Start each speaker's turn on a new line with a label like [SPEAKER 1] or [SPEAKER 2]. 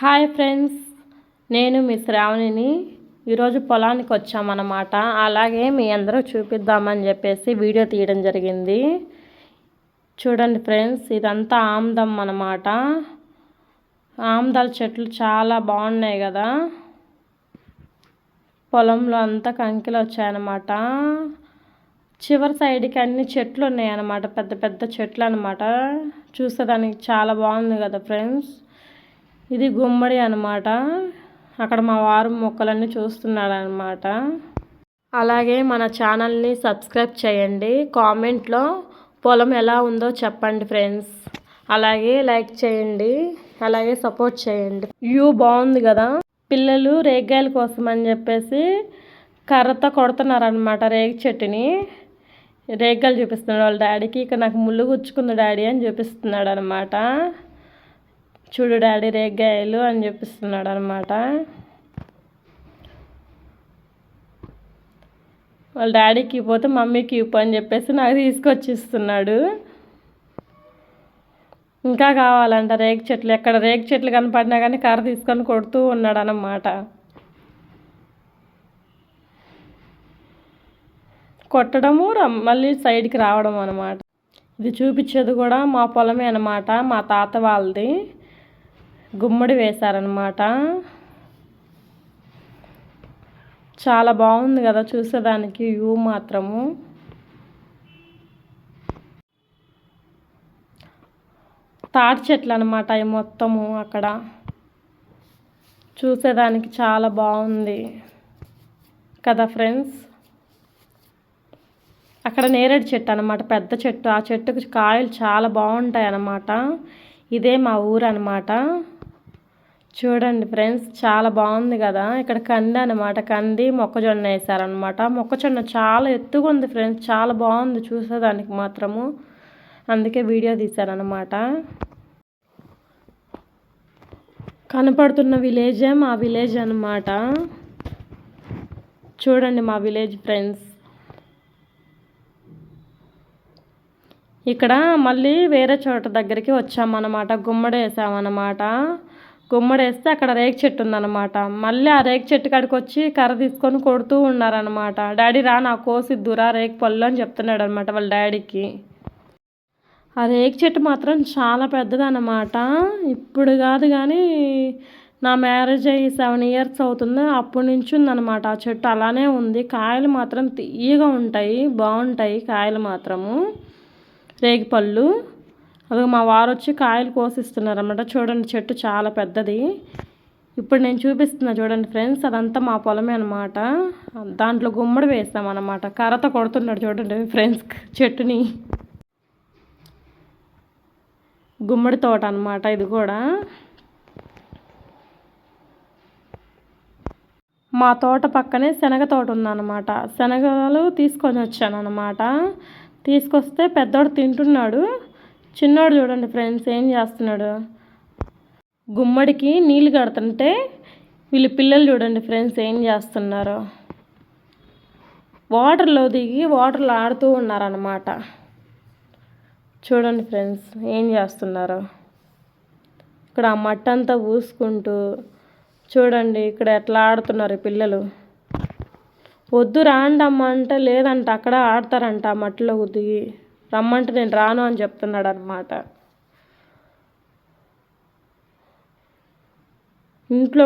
[SPEAKER 1] Hi friends నేను మీ శ్రావణిని. ఈరోజు పొలానికి వచ్చామన్నమాట. అలాగే మీ అందరూ చూపిద్దామని చెప్పేసి వీడియో తీయడం జరిగింది. చూడండి ఫ్రెండ్స్ ఇదంతా ఆమ్దం అన్నమాట. ఆమ్దాల చెట్లు చాలా బాగున్నాయి కదా. పొలంలో అంతా కంకిలు వచ్చాయన్నమాట. చివరి సైడ్కి అన్ని చెట్లు ఉన్నాయన్నమాట. పెద్ద పెద్ద చెట్లు అనమాట చూసేదానికి చాలా బాగుంది కదా ఫ్రెండ్స్. ఇది గుమ్మడి అనమాట అక్కడ మా వారు మొక్కలన్నీ చూస్తున్నాడు అనమాట అలాగే మన ఛానల్ని సబ్స్క్రైబ్ చేయండి. కామెంట్లో పొలం ఎలా ఉందో చెప్పండి ఫ్రెండ్స్. అలాగే లైక్ చేయండి. అలాగే సపోర్ట్ చేయండి. వ్యూ బాగుంది కదా? పిల్లలు రేగ్గాయల కోసం అని చెప్పేసి కర్రతో కొడుతున్నారనమాట రేగి చెట్టుని. రేగ్గాయలు చూపిస్తున్నాడు వాళ్ళ డాడీకి. ఇక నాకు ముళ్ళు గుచ్చుకుంది డాడీ అని చూపిస్తున్నాడు అనమాట చూడు డాడీ రేగ్గాయలు అని చెప్పిస్తున్నాడు అనమాట వాళ్ళ డాడీకి పోతే మమ్మీకి ఇప్పు అని చెప్పేసి నాకు తీసుకొచ్చి ఇస్తున్నాడు ఇంకా కావాలంట రేగు చెట్లు. ఎక్కడ రేగు చెట్లు కనపడినా కానీ కర్ర తీసుకొని కొడుతూ ఉన్నాడు అన్నమాట కొట్టడము మళ్ళీ సైడ్కి రావడం అనమాట. ఇది చూపించేది కూడా మా పొలమే అనమాట మా తాత వాళ్ళది. గుమ్మడి వేశారనమాట చాలా బాగుంది కదా చూసేదానికి వ్యూ మాత్రము. తాటి చెట్లు అనమాట అవి మొత్తము అక్కడ. చూసేదానికి చాలా బాగుంది కదా ఫ్రెండ్స్. అక్కడ నేరేడు చెట్టు అనమాట పెద్ద చెట్టు. ఆ చెట్టుకు కాయలు చాలా బాగుంటాయి అన్నమాట ఇదే మా ఊరు అనమాట చూడండి ఫ్రెండ్స్ చాలా బాగుంది కదా? ఇక్కడ కంది అనమాట కంది మొక్కజొన్న వేసారనమాట మొక్కజొన్న చాలా ఎత్తుగా ఉంది ఫ్రెండ్స్ చాలా బాగుంది చూసేదానికి మాత్రము. అందుకే వీడియో తీశారనమాట కనపడుతున్న విలేజే మా విలేజ్ అనమాట చూడండి మా విలేజ్ ఫ్రెండ్స్. ఇక్కడ మళ్ళీ వేరే చోట దగ్గరికి వచ్చామన్నమాట గుమ్మడి వేసామన్నమాట. గుమ్మడేస్తే అక్కడ రేగి చెట్టు ఉందన్నమాట. మళ్ళీ ఆ రేగి చెట్టు కాడికి వచ్చి కర్ర తీసుకొని కొడుతూ ఉన్నారనమాట డాడీ రా నా కోసిద్దురా రేగి పళ్ళు అని చెప్తున్నాడు అనమాట వాళ్ళ డాడీకి. ఆ రేగి చెట్టు మాత్రం చాలా పెద్దదన్నమాట. ఇప్పుడు కాదు కానీ నా మ్యారేజ్ అయ్యి సెవెన్ ఇయర్స్ అవుతుంది. అప్పటి నుంచి ఉందన్నమాట ఆ చెట్టు. అలానే ఉంది. కాయలు మాత్రం తీయగా ఉంటాయి. బాగుంటాయి కాయలు మాత్రము. రేగిపళ్ళు అది మా వారు వచ్చి కాయలు కోసిస్తున్నారు అన్నమాట చూడండి చెట్టు చాలా పెద్దది. ఇప్పుడు నేను చూపిస్తున్నా చూడండి ఫ్రెండ్స్ అదంతా మా పొలమే అనమాట దాంట్లో గుమ్మడి వేస్తామన్నమాట. కర్రతో కొడుతున్నాడు చూడండి ఫ్రెండ్స్ చెట్టుని. గుమ్మడి తోట అనమాట ఇది కూడా. మా తోట పక్కనే శనగ తోట ఉందన్నమాట. శనగలు తీసుకొని వచ్చాను అనమాట తీసుకొస్తే పెద్దోడు తింటున్నాడు. చిన్నోడు చూడండి ఫ్రెండ్స్ ఏం చేస్తున్నాడు? గుమ్మడికి నీళ్ళు కడుతుంటే వీళ్ళు పిల్లలు చూడండి ఫ్రెండ్స్ ఏం చేస్తున్నారు? వాటర్లో దిగి వాటర్లో ఆడుతూ ఉన్నారన్నమాట. చూడండి ఫ్రెండ్స్ ఏం చేస్తున్నారు? ఇక్కడ ఆ మట్ట అంతా పూసుకుంటూ చూడండి ఇక్కడ ఎట్లా ఆడుతున్నారు పిల్లలు. వద్దు రాండమ్మ అంటే లేదంట అక్కడ ఆడతారంట మట్టిలో దిగి. రమ్మంటే నేను రాను అని చెప్తున్నాడు అనమాట ఇంట్లో